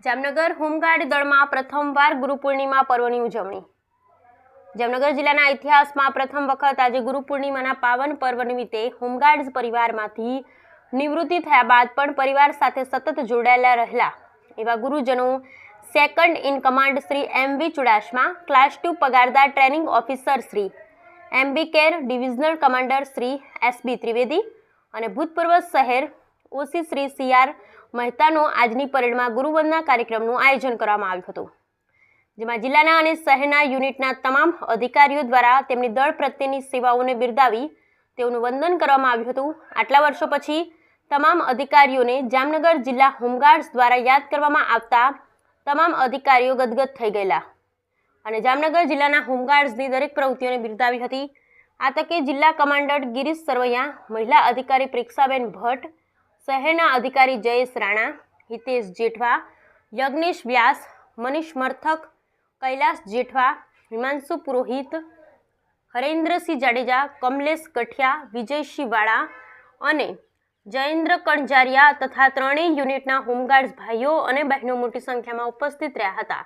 Jamnagar home guard દળમાં પ્રથમવાર ગુરુ પૂર્ણિમા પર્વની ઉજવણી. જામનગર જિલ્લાના ઇતિહાસમાં પ્રથમ વખત આજે ગુરુ પૂર્ણિમાના પાવન પર્વ નિમિત્તે હોમગાર્ડ પરિવારમાંથી નિવૃત્તિ થયા બાદ પણ પરિવાર સાથે સતત જોડાયેલા રહેલા એવા ગુરુજનો second in command Shri M V Chudasama, class two પગારદાર training officer Shri M B Ker, divisional commander Shri S B Trivedi અને ભૂતપૂર્વ શહેર ઓસી શ્રી સી આર મહેતાનો આજની પરેડમાં ગુરુવંદના કાર્યક્રમનું આયોજન કરવામાં આવ્યું હતું. જેમાં જિલ્લાના અને શહેરના યુનિટના તમામ અધિકારીઓ દ્વારા તેમની દળ પ્રત્યેની સેવાઓને બિરદાવી તેઓનું વંદન કરવામાં આવ્યું હતું. આટલા વર્ષો પછી તમામ અધિકારીઓને જામનગર જિલ્લા હોમગાર્ડ્સ દ્વારા યાદ કરવામાં આવતા તમામ અધિકારીઓ ગદગદ થઈ ગયેલા. અને જામનગર જિલ્લાના હોમગાર્ડ્સની દરેક પ્રવૃત્તિઓને બિરદાવી હતી. આ તકે જિલ્લા કમાન્ડર ગિરીશ સરવૈયા, મહિલા અધિકારી પ્રેક્ષાબેન ભટ્ટ શહેરના અધિકારી જયેશ રાણા, હિતેશ જેઠવા, યજ્ઞેશ વ્યાસ, મનીષ મર્થક, કૈલાસ જેઠવા, હિમાંશુ પુરોહિત, હરેન્દ્રસિંહ જાડેજા, કમલેશ કઠિયા વિજયસિંહ વાળા અને જયેન્દ્ર કણજારિયા તથા ત્રણેય યુનિટના હોમગાર્ડ્સ ભાઈઓ અને બહેનો મોટી સંખ્યામાં ઉપસ્થિત રહ્યા હતા.